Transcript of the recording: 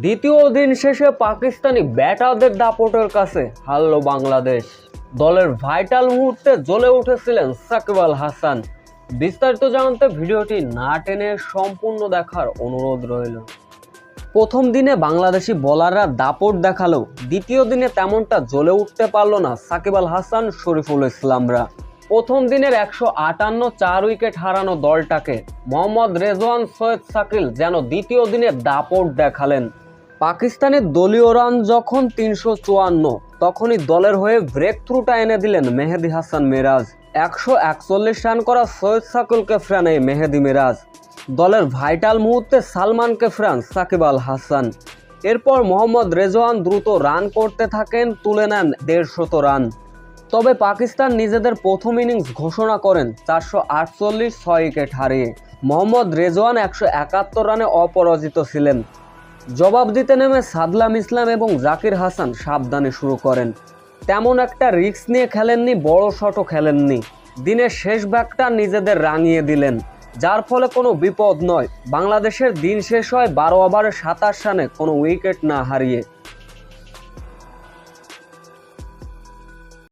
দ্বিতীয় দিন শেষে পাকিস্তানি ব্যাটারদের দাপটের কাছে হারল বাংলাদেশ। দলের ভাইটাল মুহূর্তে জ্বলে উঠেছিলেন সাকিব আল হাসান। বিস্তারিত জানতে ভিডিওটি না টেনে সম্পূর্ণ দেখার অনুরোধ রইল। প্রথম দিনে বাংলাদেশি বোলাররা দাপট দেখাল, দ্বিতীয় দিনে তেমনটা জ্বলে উঠতে পারল না সাকিব আল হাসান, শরীফুল ইসলামরা। প্রথম দিনের একশো আটান্ন চার উইকেট হারানো দলটাকে মোহাম্মদ রেজওয়ান সৈয়দ সাকিল যেন দ্বিতীয় দিনে দাপট দেখালেন। পাকিস্তানের দলীয় রান যখন তিনশো চুয়ান্ন, তখনই দলের হয়ে ব্রেক থ্রুটা এনে দিলেন মেহেদি হাসান মেরাজ। একশো একচল্লিশ রান করা সৈয়দ সাকুলকে ফ্রান মেহেদি মেরাজ। দলের ভাইটাল মুহূর্তে সালমানকে ফ্রান সাকিব আল হাসান। এরপর মোহাম্মদ রেজওয়ান দ্রুত রান করতে থাকেন, তুলে নেন দেড়শত রান। তবে পাকিস্তান নিজেদের প্রথম ইনিংস ঘোষণা করেন চারশো আটচল্লিশ, ছয় উইকেট হারিয়ে। মোহাম্মদ রেজওয়ান একশো একাত্তর রানে অপরাজিত ছিলেন। জবাব দিতে নেমে সাদলাম ইসলাম এবং জাকির হাসান সাবধানে শুরু করেন। তেমন একটা রিক্স নিয়ে খেলেননি, বড় শটও খেলেননি। দিনের শেষ ব্যাগটা নিজেদের রাঙিয়ে দিলেন। যার ফলে কোনো বিপদ নয়। বাংলাদেশের দিন শেষ হয় বারো ওভারে সাতাশ রানে, কোনো উইকেট না হারিয়ে।